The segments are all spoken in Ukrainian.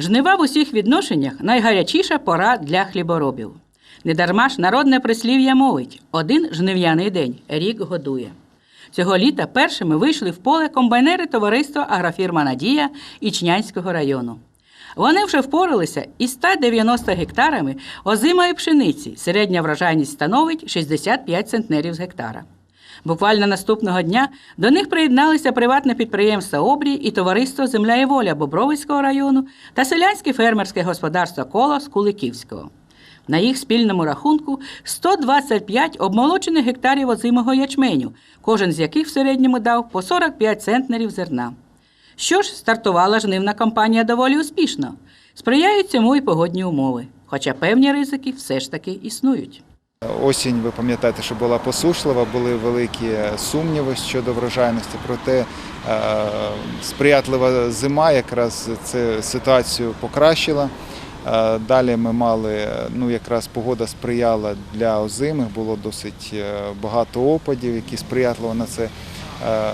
Жнива в усіх відношеннях найгарячіша пора для хліборобів. Недарма ж народне прислів'я мовить: один жнив'яний день рік годує. Цього літа першими вийшли в поле комбайнери товариства Агрофірма Надія Ічнянського району. Вони вже впоралися із 190 гектарами озимої пшениці. Середня врожайність становить 65 центнерів з гектара. Буквально наступного дня до них приєдналися приватне підприємство Обрій і товариство Земля і воля Бобровицького району та селянське фермерське господарство Колос Куликівського. На їх спільному рахунку 125 обмолочених гектарів озимого ячменю, кожен з яких в середньому дав по 45 центнерів зерна. Що ж, стартувала жнивна кампанія доволі успішно. Сприяють цьому і погодні умови, хоча певні ризики все ж таки існують. Осінь, ви пам'ятаєте, що була посушлива, були великі сумніви щодо врожайності, проте е, сприятлива зима якраз цю ситуацію покращила. Е, Далі ми мали, ну якраз погода сприяла для озимих, було досить е, багато опадів, які сприятливо на це е,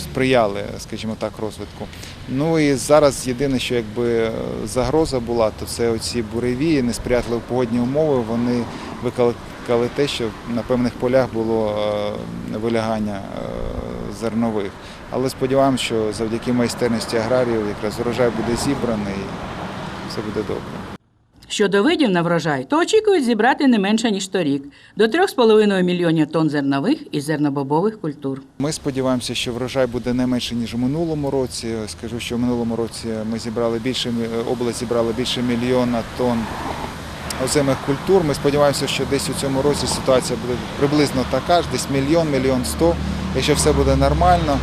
сприяли, скажімо так, розвитку. Ну і зараз єдине, що якби загроза була, то це оці буревії, несприятливі погодні умови, вони викликали те, що на певних полях було е, вилягання е, зернових. Але сподіваємося, що завдяки майстерності аграріїв якраз урожай буде зібраний і все буде добре. Щодо видів на врожай, то очікують зібрати не менше, ніж торік до 3,5 мільйонів тонн зернових і зернобобових культур. Ми сподіваємося, що врожай буде не менше ніж у минулому році. Скажу, що в минулому році ми зібрали більше область зібрала більше мільйона тонн озимих культур. Ми сподіваємося, що десь у цьому році ситуація буде приблизно така ж, десь мільйон, мільйон сто. Якщо все буде нормально.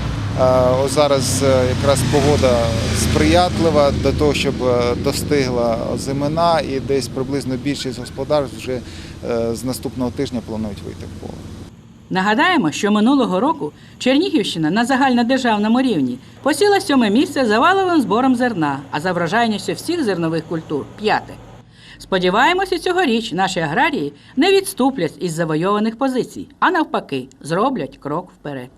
Ось зараз е, якраз погода сприятлива до того, щоб е, достигла озимина, і десь приблизно більшість господарств вже е, з наступного тижня планують вийти в поле. Нагадаємо, що минулого року Чернігівщина на загальнодержавному рівні посіла сьоме місце за валовим збором зерна, а за врожайністю всіх зернових культур п'яте. Сподіваємося, цьогоріч наші аграрії не відступлять із завойованих позицій, а навпаки, зроблять крок вперед.